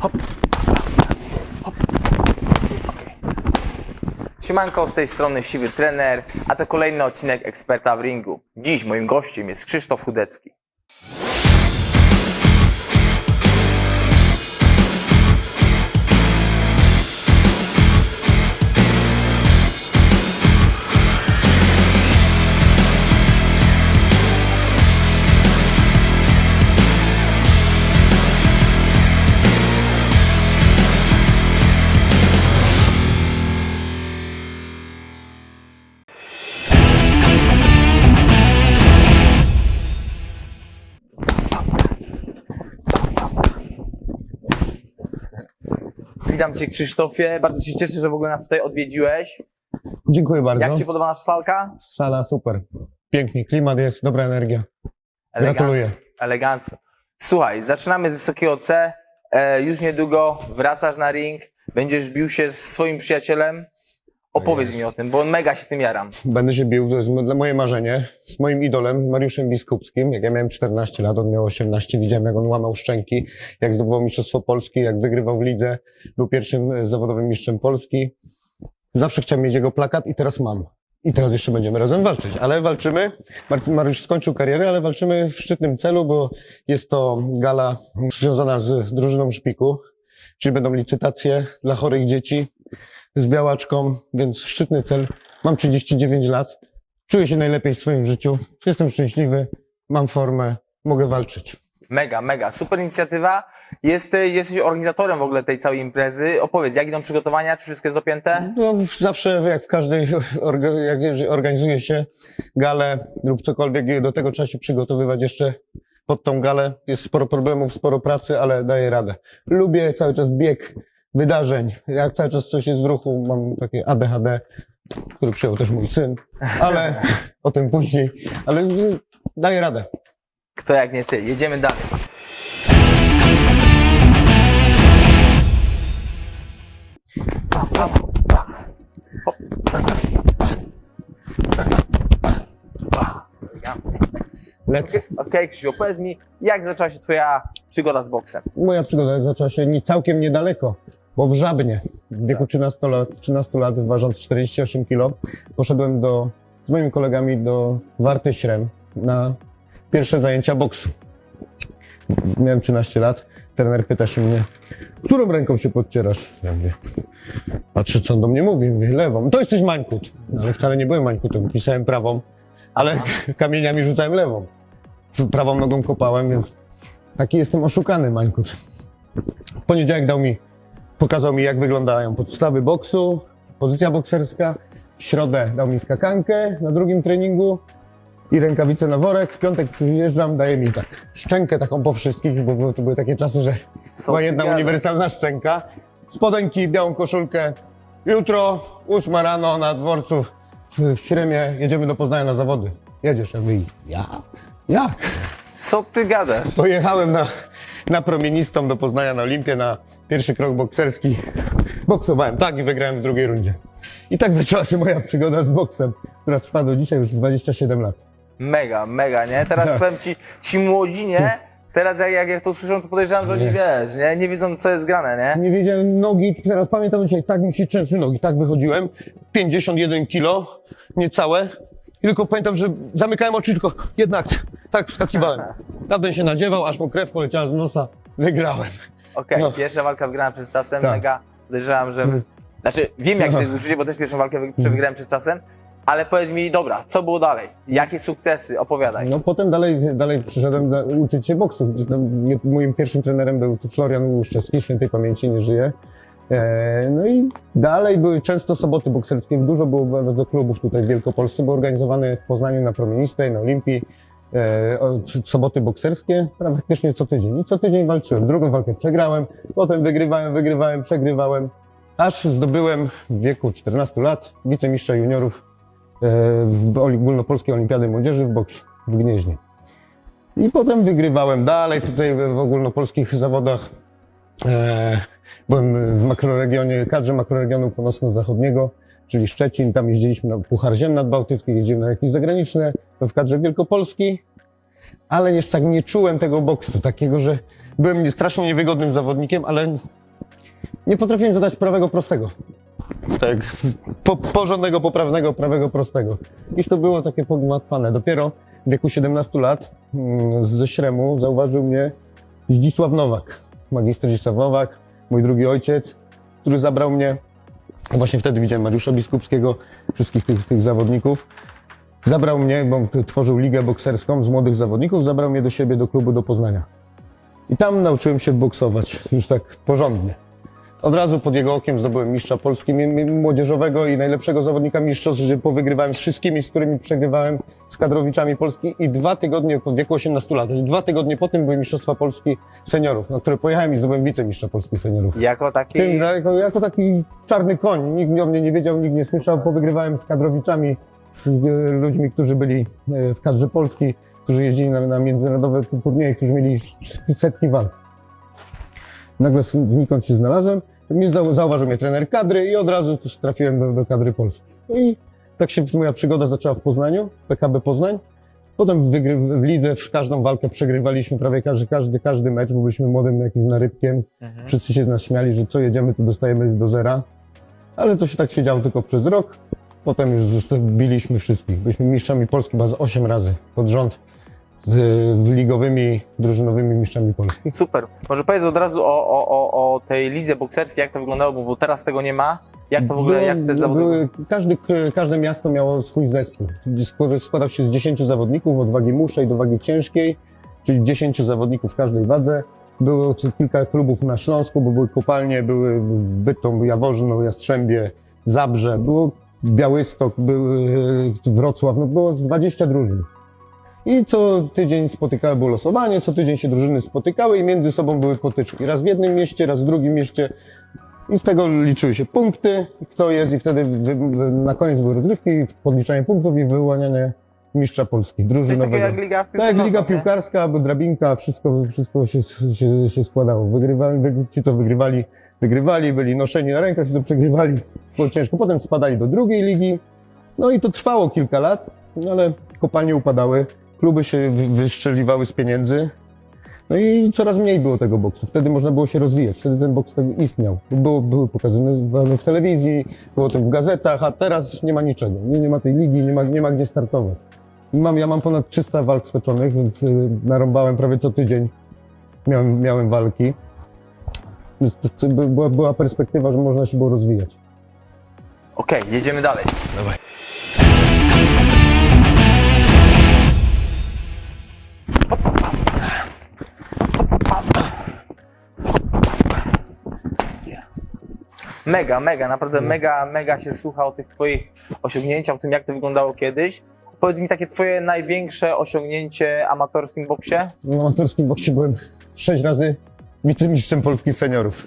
Hop. Hop. Okej. Siemanko, z tej strony Siwy Trener, a to kolejny odcinek Eksperta w Ringu. Dziś moim gościem jest Krzysztof Chudecki. Witam Cię Krzysztofie, bardzo się cieszę, że w ogóle nas tutaj odwiedziłeś. Dziękuję bardzo. Jak Ci podoba nasza salka? Sala super. Pięknie, klimat jest, dobra energia. Elegancko. Gratuluję. Elegancko. Słuchaj, zaczynamy z wysokiego C. E, już niedługo wracasz na ring, będziesz bił się z swoim przyjacielem. Opowiedz jest. mi o tym, bo mega się tym jaram. Będę się bił, to jest mo- moje marzenie. Z moim idolem, Mariuszem Biskupskim. Jak ja miałem 14 lat, on miał 18, widziałem jak on łamał szczęki, jak zdobywał Mistrzostwo Polski, jak wygrywał w lidze. Był pierwszym e, zawodowym mistrzem Polski. Zawsze chciałem mieć jego plakat i teraz mam. I teraz jeszcze będziemy razem walczyć. Ale walczymy. Mar- Mariusz skończył karierę, ale walczymy w szczytnym celu, bo jest to gala związana z drużyną szpiku. Czyli będą licytacje dla chorych dzieci z białaczką, więc szczytny cel. Mam 39 lat. Czuję się najlepiej w swoim życiu. Jestem szczęśliwy. Mam formę. Mogę walczyć. Mega, mega, super inicjatywa. Jest, jesteś organizatorem w ogóle tej całej imprezy. Opowiedz, jak idą przygotowania, czy wszystko jest dopięte? No, zawsze jak w każdej, jak organizuje się galę lub cokolwiek, do tego trzeba się przygotowywać jeszcze pod tą galę. Jest sporo problemów, sporo pracy, ale daję radę. Lubię cały czas bieg wydarzeń. Jak cały czas coś jest w ruchu, mam takie ADHD, który przyjął też mój syn, ale o tym później. Ale daję radę. Kto jak nie ty? Jedziemy dalej. Lecę. Okej, Krzysiu, powiedz mi, jak zaczęła się twoja przygoda z boksem? Moja przygoda zaczęła się nie, całkiem niedaleko, bo w Żabnie. W wieku 13 lat, 13 lat ważąc 48 kg, poszedłem do, z moimi kolegami do Warty Śrem na pierwsze zajęcia boksu. Miałem 13 lat. Trener pyta się mnie, którą ręką się podcierasz? Ja mówię, patrzę co on do mnie mówi, mówię, lewą. To jesteś mańkut. No, ale wcale nie byłem mańkutem, pisałem prawą, ale kamieniami rzucałem lewą. Prawą nogą kopałem, więc Taki jestem oszukany, Mańkut. W poniedziałek dał mi, pokazał mi, jak wyglądają podstawy boksu, pozycja bokserska. W środę dał mi skakankę na drugim treningu i rękawice na worek. W piątek przyjeżdżam, daje mi tak szczękę taką po wszystkich, bo to były takie czasy, że Co była jedna uniwersalna szczęka. Spodenki, białą koszulkę. Jutro, ósma rano na dworcu w, w Śremie, jedziemy do Poznania na zawody. Jedziesz, ja mówię, ja? Jak? Co ty gadasz? Pojechałem na, na promienistą do Poznania na Olimpię na pierwszy krok bokserski. Boksowałem tak i wygrałem w drugiej rundzie. I tak zaczęła się moja przygoda z boksem, która trwa do dzisiaj już 27 lat. Mega, mega, nie? Teraz Tak. powiem ci, ci młodzi, nie? Teraz jak, jak, jak to słyszą, to podejrzewam, że oni, Nie. wiesz, nie? Nie wiedzą, co jest grane, nie? Nie wiedziałem nogi, teraz pamiętam dzisiaj, tak mi się trzęsły nogi, tak wychodziłem, 51 kilo, niecałe. I tylko pamiętam, że zamykałem oczy, tylko jednak tak wskakiwałem. Tamten się nadziewał, aż mu krew poleciała z nosa. Wygrałem. Okej, No. pierwsza walka wygrana przed czasem, Tak. mega. Podejrzewam, że... Znaczy, wiem jak No. to jest uczucie, bo też pierwszą walkę wy- prze- wygrałem przed czasem, ale powiedz mi, dobra, co było dalej? Jakie sukcesy? Opowiadaj. No potem dalej, dalej przyszedłem uczyć się boksu. Nie- Moim pierwszym trenerem był tu Florian Łuszczewski, świętej pamięci, nie żyje. E, no i dalej były często soboty bokserskie. Dużo było bardzo klubów tutaj w Wielkopolsce. Były organizowane w Poznaniu na Promienistej, na Olimpii. E, soboty bokserskie praktycznie co tydzień. I co tydzień walczyłem. Drugą walkę przegrałem, potem wygrywałem, wygrywałem, przegrywałem. Aż zdobyłem w wieku 14 lat wicemistrza juniorów e, w ogólnopolskiej olimpiady młodzieży w boksie w Gnieźnie. I potem wygrywałem dalej tutaj w ogólnopolskich zawodach. Byłem w makroregionie, kadrze makroregionu północno-zachodniego, czyli Szczecin. Tam jeździliśmy na Puchar Ziem Nadbałtycki, jeździłem na jakieś zagraniczne, w kadrze wielkopolskiej. Ale jeszcze tak nie czułem tego boksu, takiego, że byłem nie- strasznie niewygodnym zawodnikiem, ale nie potrafiłem zadać prawego prostego. Tak, po, porządnego, poprawnego, prawego prostego. I to było takie pogmatwane. Dopiero w wieku 17 lat mm, ze Śremu zauważył mnie Zdzisław Nowak, magister Zdzisław Nowak, mój drugi ojciec, który zabrał mnie, właśnie wtedy widziałem Mariusza Biskupskiego, wszystkich tych, tych zawodników, zabrał mnie, bo tworzył ligę bokserską z młodych zawodników, zabrał mnie do siebie, do klubu do Poznania. I tam nauczyłem się boksować, już tak porządnie. Od razu pod jego okiem zdobyłem mistrza Polski młodzieżowego i najlepszego zawodnika mistrzostw, że powygrywałem z wszystkimi, z którymi przegrywałem, z kadrowiczami Polski i dwa tygodnie, po wieku 18 lat, dwa tygodnie po tym były mistrzostwa Polski seniorów, na które pojechałem i zdobyłem wicemistrza Polski seniorów. Jako taki... Tym, no, jako, jako taki czarny koń, nikt o mnie nie wiedział, nikt nie słyszał, powygrywałem z kadrowiczami, z e, ludźmi, którzy byli e, w kadrze Polski, którzy jeździli na, na międzynarodowe turnieje, którzy mieli setki walk. Nagle znikąd się znalazłem, mnie zau, zauważył mnie trener kadry i od razu też trafiłem do, do kadry Polski. No i tak się moja przygoda zaczęła w Poznaniu, w PKB Poznań. Potem wygry, w lidze w każdą walkę przegrywaliśmy prawie każdy, każdy, każdy mecz, bo byliśmy młodym jakimś narybkiem. Mhm. Wszyscy się z nas śmiali, że co jedziemy, to dostajemy do zera. Ale to się tak się działo tylko przez rok. Potem już zostabiliśmy wszystkich. Byliśmy mistrzami Polski chyba z 8 razy pod rząd z ligowymi, drużynowymi mistrzami Polski. Super. Może powiedz od razu o, o, o, o tej lidze bokserskiej, jak to wyglądało, bo, teraz tego nie ma. Jak to w ogóle, jak te zawody... były, każdy, każde miasto miało swój zespół. Skład- Składał się z 10 zawodników od wagi muszej do wagi ciężkiej, czyli 10 zawodników w każdej wadze. Było tu kilka klubów na Śląsku, bo były kopalnie, były w Bytom, Jaworzno, Jastrzębie, Zabrze, było Białystok, były e, Wrocław, no było z 20 drużyn. I co tydzień spotykały, było losowanie, co tydzień się drużyny spotykały i między sobą były potyczki. Raz w jednym mieście, raz w drugim mieście. I z tego liczyły się punkty, kto jest i wtedy wy, wy, na koniec były rozgrywki, podliczanie punktów i wyłanianie mistrza Polski, Coś takiego drużynowego. jak liga piłce Tak, jak liga piłkarska albo drabinka, wszystko, wszystko się, się, się składało. Wygrywali, wy, ci, co wygrywali, wygrywali, byli noszeni na rękach, ci, co przegrywali, było ciężko. Potem spadali do drugiej ligi, no i to trwało kilka lat, no ale kopalnie upadały, kluby się wy- wyszczeliwały z pieniędzy, no i coraz mniej było tego boksu. Wtedy można było się rozwijać, wtedy ten boks tak istniał. Było, były pokazywane w telewizji, było to w gazetach, a teraz nie ma niczego. Nie, nie ma tej ligi, nie ma, nie ma gdzie startować. I Mam, ja mam ponad 300 walk stoczonych, więc y, narąbałem prawie co tydzień. Miałem, miałem walki. Więc to, to by- była, była perspektywa, że można się było rozwijać. Okej, jedziemy dalej. Dawaj. Mega, mega, naprawdę mega, mega się słucha o tych twoich osiągnięciach, o tym jak to wyglądało kiedyś. Powiedz mi takie twoje największe osiągnięcie amatorskim boksie? W amatorskim boksie byłem 6 razy wicemistrzem polskich seniorów.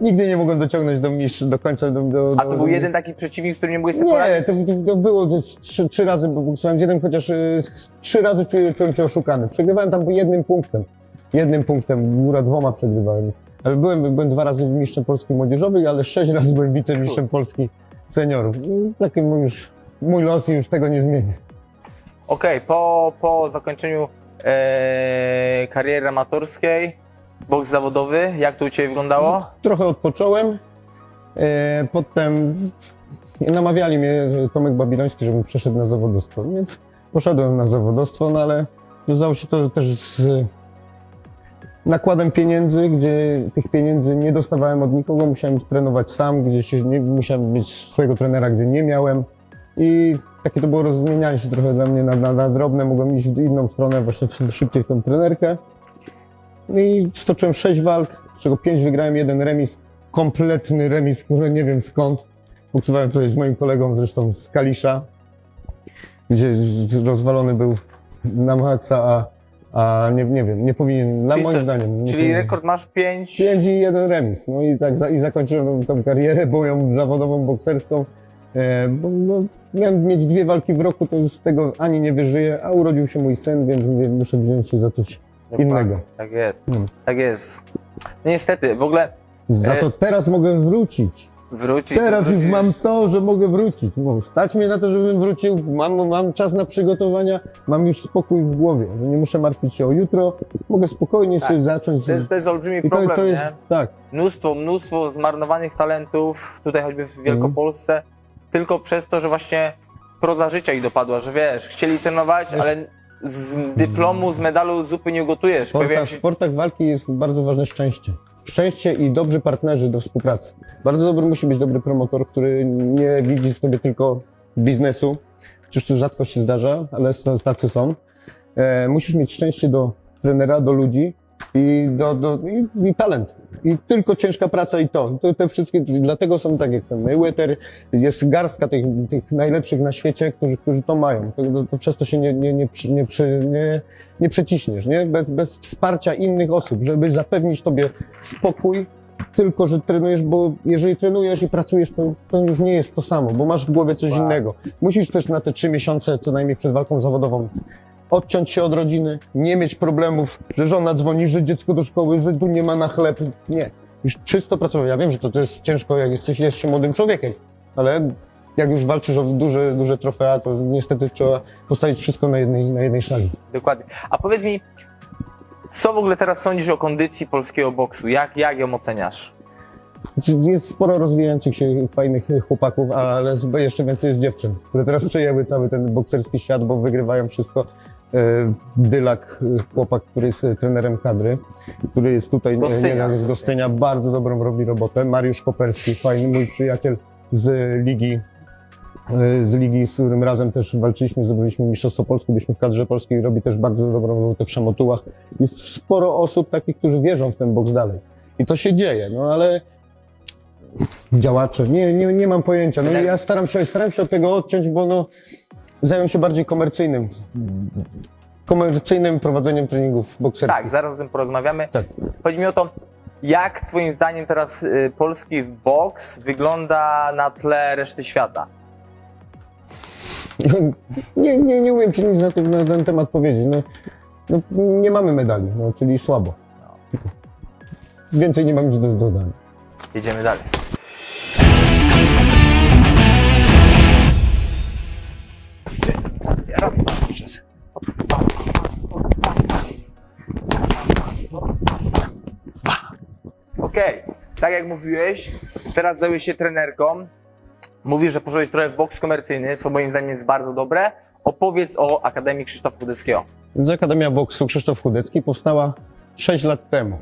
Nigdy nie mogłem dociągnąć do, mistrz, do końca. Do, do, A to do, był do, jeden taki przeciwnik, z którym nie mogłeś sobie poradzić? Nie, to, to, to było to trzy, trzy razy, bo boksowałem z jednym, chociaż y, trzy razy czułem, czułem się oszukany. Przegrywałem tam jednym punktem. Jednym punktem, góra dwoma przegrywałem. Ale byłem, byłem dwa razy mistrzem Polski młodzieżowej, ale sześć razy byłem wicemistrzem Polski seniorów. No, Taki mój już, mój los i już tego nie zmienię. Okej, po, po zakończeniu e, kariery amatorskiej, boks zawodowy, jak to u Ciebie wyglądało? Trochę odpocząłem. E, potem namawiali mnie Tomek Babiloński, żebym przeszedł na zawodowstwo, więc poszedłem na zawodowstwo, no ale wiązało się to też z nakładem pieniędzy, gdzie tych pieniędzy nie dostawałem od nikogo, musiałem trenować sam, gdzie się nie, musiałem mieć swojego trenera, gdzie nie miałem i takie to było rozmienianie się trochę dla mnie na, na, na drobne, mogłem iść w inną stronę, właśnie w- szybciej w tą trenerkę. No I stoczyłem sześć walk, z czego pięć wygrałem, jeden remis. Kompletny remis, który nie wiem skąd. Boksowałem tutaj z moim kolegą zresztą z Kalisza, gdzie rozwalony był na maksa, a, a nie, nie wiem, nie powinien, dla Czyli moim co- zdaniem. Nie Czyli powinien. rekord masz 5. Pięć i jeden remis. No i tak za, i zakończyłem tą karierę moją zawodową, bokserską. E, bo, no, miałem mieć dwie walki w roku, to z tego ani nie wyżyję, a urodził się mój syn, więc mówię, muszę wziąć się za coś innego. Tak jest, Hmm. tak jest. No niestety, w ogóle Za E- to teraz mogę wrócić. Wrócić. Teraz już mam to, że mogę wrócić. Mo- Stać mnie na to, żebym wrócił. Mam, mam czas na przygotowania, mam już spokój w głowie, że nie muszę martwić się o jutro. Mogę spokojnie sobie zacząć. To jest, to jest olbrzymi I to, problem, to jest, nie? tak. Mnóstwo, mnóstwo zmarnowanych talentów, tutaj choćby w. Wielkopolsce, tylko przez to, że właśnie proza życia ich dopadła, że wiesz, chcieli trenować, Wiesz- ale z dyplomu, z medalu zupy nie ugotujesz. W Pojawiają sportach, w się sportach walki jest bardzo ważne szczęście. Szczęście i dobrzy partnerzy do współpracy. Bardzo dobry musi być dobry promotor, który nie widzi w tobie tylko biznesu. Przecież to rzadko się zdarza, ale tacy są. E, musisz mieć szczęście do trenera, do ludzi i, do, do, i, i talent. I tylko ciężka praca i to. to. Te wszystkie, dlatego są tak jak ten Mayweather, jest garstka tych, tych najlepszych na świecie, którzy, którzy to mają. To, to, to przez to się nie, nie, nie, nie, nie, nie przeciśniesz, nie? Bez, bez wsparcia innych osób, żeby zapewnić tobie spokój, tylko że trenujesz, bo jeżeli trenujesz i pracujesz, to, to już nie jest to samo, bo masz w głowie coś Wow. innego. Musisz też na te trzy miesiące, co najmniej przed walką zawodową, odciąć się od rodziny, nie mieć problemów, że żona dzwoni, że dziecko do szkoły, że tu nie ma na chleb. Nie. Już czysto pracować. Ja wiem, że to, to jest ciężko, jak jesteś jeszcze młodym człowiekiem, ale jak już walczysz o duże, duże trofea, to niestety trzeba postawić wszystko na jednej, na jednej szali. Dokładnie. A powiedz mi, co w ogóle teraz sądzisz o kondycji polskiego boksu? Jak, jak ją oceniasz? Jest sporo rozwijających się fajnych chłopaków, ale jeszcze więcej jest dziewczyn, które teraz przejęły cały ten bokserski świat, bo wygrywają wszystko. E, Dylak, e, chłopak, który jest e, trenerem kadry, który jest tutaj Z Gostynia. nie, z Gostynia, bardzo dobrą robi robotę. Mariusz Koperski, fajny mój przyjaciel z ligi, e, z ligi, z którym razem też walczyliśmy, zdobyliśmy Mistrzostwo Polskie, byliśmy w kadrze polskiej, robi też bardzo dobrą robotę w Szamotułach. Jest sporo osób takich, którzy wierzą w ten boks dalej. I to się dzieje, no ale działacze. Nie, nie, nie mam pojęcia. No, ja staram się, staram się od tego odciąć, bo no, zająłem się bardziej komercyjnym, komercyjnym prowadzeniem treningów bokserskich. Tak, zaraz o tym porozmawiamy. Tak. Chodzi mi o to, jak twoim zdaniem teraz y, polski boks wygląda na tle reszty świata? Nie, nie, nie umiem ci nic na, tym, na ten temat powiedzieć. No, no, nie mamy medali, no, czyli słabo. Więcej nie mam nic do dodania. Jedziemy dalej. Okej, tak jak mówiłeś, teraz zająłeś się trenerką. Mówisz, że poszedłeś trochę w boks komercyjny, co moim zdaniem jest bardzo dobre. Opowiedz o Akademii Krzysztofa Kudeckiego. Więc Akademia Boksu Krzysztof Chudecki powstała 6 lat temu.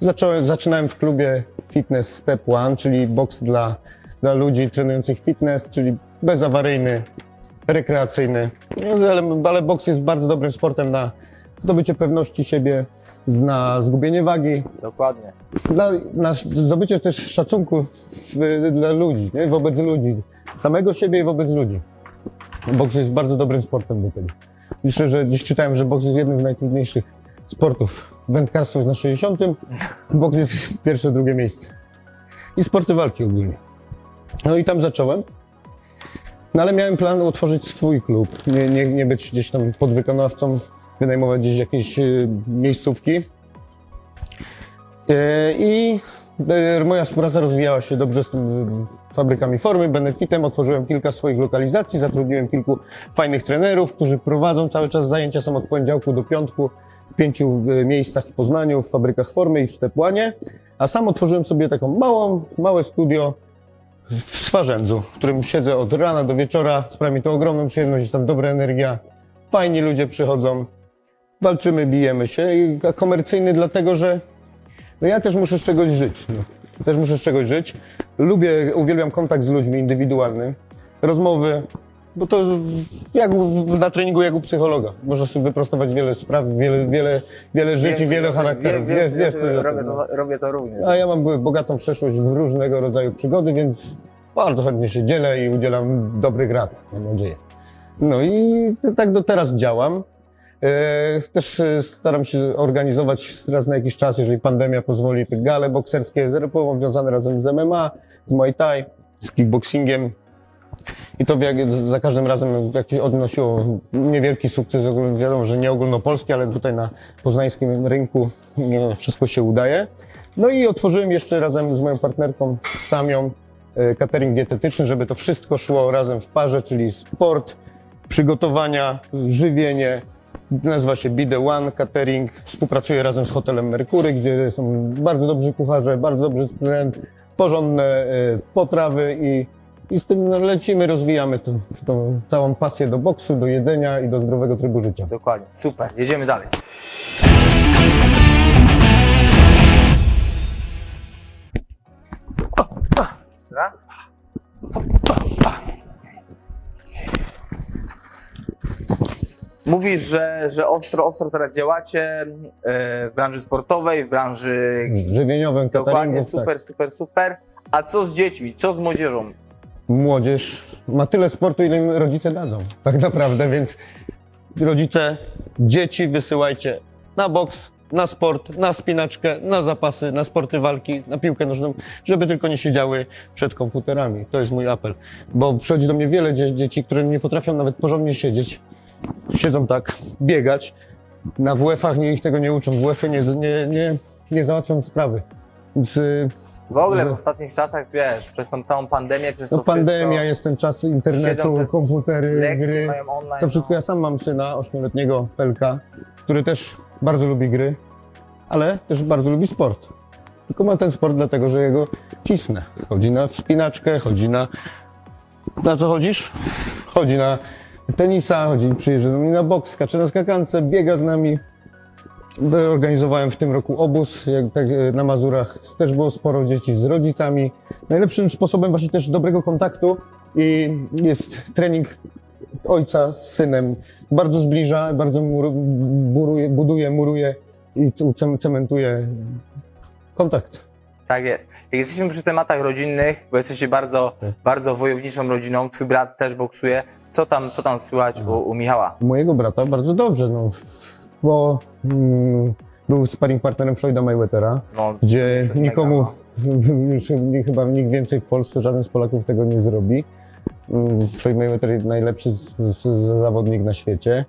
Zacząłem, zaczynałem w klubie Fitness Step One, czyli boks dla, dla ludzi trenujących fitness, czyli bezawaryjny, rekreacyjny. Ale, boks jest bardzo dobrym sportem na zdobycie pewności siebie, na zgubienie wagi, Dokładnie. dla, na zdobycie też szacunku w, dla ludzi, nie? wobec ludzi, samego siebie i wobec ludzi. Boks jest bardzo dobrym sportem do tego. Myślę, że dziś czytałem, że boks jest jednym z najtrudniejszych sportów. Wędkarstwo jest na 60, boks jest pierwsze, drugie miejsce. I sporty walki ogólnie. No i tam zacząłem. No ale miałem plan otworzyć swój klub, nie, nie, nie być gdzieś tam podwykonawcą, wynajmować gdzieś jakieś y, miejscówki. E, I e, moja współpraca rozwijała się dobrze z e, fabrykami formy, benefitem. Otworzyłem kilka swoich lokalizacji, zatrudniłem kilku fajnych trenerów, którzy prowadzą cały czas zajęcia, są od poniedziałku do piątku w pięciu e, miejscach w Poznaniu, w fabrykach formy i w Stepłanie. A sam otworzyłem sobie taką małą, małe studio w Swarzędzu, w którym siedzę od rana do wieczora. Sprawia mi to ogromną przyjemność, jest tam dobra energia, fajni ludzie przychodzą, walczymy, bijemy się. I komercyjny dlatego, że no ja też muszę z czegoś żyć. No. Też muszę z czegoś żyć. Lubię, uwielbiam kontakt z ludźmi indywidualny, rozmowy, bo to jak u- na treningu jak u psychologa. Można sobie wyprostować wiele spraw, wiele, wiele, wiele żyć i wiele charakterów. Wiesz, wiesz, robię, to- robię to również. a ja mam bo- bogatą przeszłość w różnego rodzaju przygody, więc bardzo chętnie się dzielę i udzielam dobrych rad, mam nadzieję. No i tak do teraz działam. E, Też e, staram się organizować raz na jakiś czas, jeżeli pandemia pozwoli, te gale bokserskie, powiązane razem z MMA, z Muay Thai, z kickboxingiem. I to jak, za każdym razem jak odnosiło niewielki sukces, wiadomo, że nie ogólnopolski, ale tutaj na poznańskim rynku nie, wszystko się udaje. No i otworzyłem jeszcze razem z moją partnerką Samią e, catering dietetyczny, żeby to wszystko szło razem w parze, czyli sport, przygotowania, żywienie. Nazywa się Be The One Catering. Współpracuję razem z hotelem Merkury, gdzie są bardzo dobrzy kucharze, bardzo dobry sprzęt, porządne e, potrawy i, i z tym no, lecimy, rozwijamy tą, tą całą pasję do boksu, do jedzenia i do zdrowego trybu życia. Dokładnie, super. Jedziemy dalej. Jeszcze raz. Mówisz, że, że ostro, ostro teraz działacie e, w branży sportowej, w branży Żywieniowym dokładnie cateringu, tak. super, super, super. A co z dziećmi? Co z młodzieżą? Młodzież ma tyle sportu, ile im rodzice dadzą. Tak naprawdę, więc rodzice, dzieci wysyłajcie na boks, na sport, na spinaczkę, na zapasy, na sporty walki, na piłkę nożną, żeby tylko nie siedziały przed komputerami. To jest mój apel. Bo przychodzi do mnie wiele dzie- dzieci, które nie potrafią nawet porządnie siedzieć. Siedzą tak, biegać. Na WF-ach nie, ich tego nie uczą. WF-y nie, nie, nie, nie załatwią sprawy. Więc y, W ogóle w ostatnich czasach, wiesz, przez tą całą pandemię, przez no to pandemia, wszystko, jest ten czas internetu, komputery, gry. mają online. To wszystko no. ja sam mam syna, ośmioletniego Felka, który też bardzo lubi gry, ale też bardzo lubi sport. Tylko ma ten sport dlatego, że jego cisnę. Chodzi na wspinaczkę, chodzi na... Na co chodzisz? Chodzi na tenisa, chodzi, przyjeżdża do mnie na boks, skacze na skakance, biega z nami. Organizowałem w tym roku obóz jak, tak, e, na Mazurach. Też było sporo dzieci z rodzicami. Najlepszym sposobem właśnie też dobrego kontaktu i jest trening ojca z synem. Bardzo zbliża, bardzo mur, buruje, buduje, muruje i ce- cementuje kontakt. Tak jest. Jak jesteśmy przy tematach rodzinnych, bo jesteście bardzo, Tak. bardzo wojowniczą rodziną, twój brat też boksuje. Co tam, co tam słychać u, u Michała? Mojego brata bardzo dobrze, no, bo mm, był sparring partnerem Floyda Mayweathera. No, gdzie jest nikomu, już chyba nikt więcej w Polsce, żaden z Polaków tego nie zrobi. Mm, Floyd Mayweather najlepszy z, z, z zawodnik na świecie.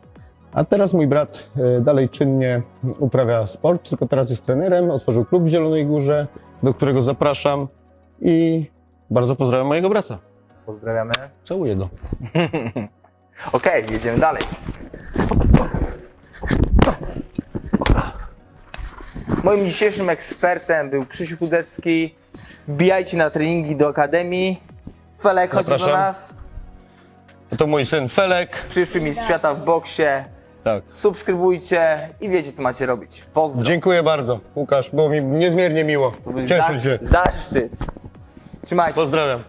A teraz mój brat e, dalej czynnie uprawia sport, tylko teraz jest trenerem, otworzył klub w Zielonej Górze, do którego zapraszam i bardzo pozdrawiam mojego brata. Pozdrawiamy. Całuję go. Okej, jedziemy dalej. Moim dzisiejszym ekspertem był Krzysiu Kudecki. Wbijajcie na treningi do Akademii. Felek, chodź do Zapraszam. nas. To mój syn Felek. Przyszły mistrz świata w boksie. Tak. Subskrybujcie i wiecie, co macie robić. Pozdro. Dziękuję bardzo, Łukasz, było mi niezmiernie miło. To był Cieszę za- się. Zaszczyt. Trzymajcie się. Pozdrawiam.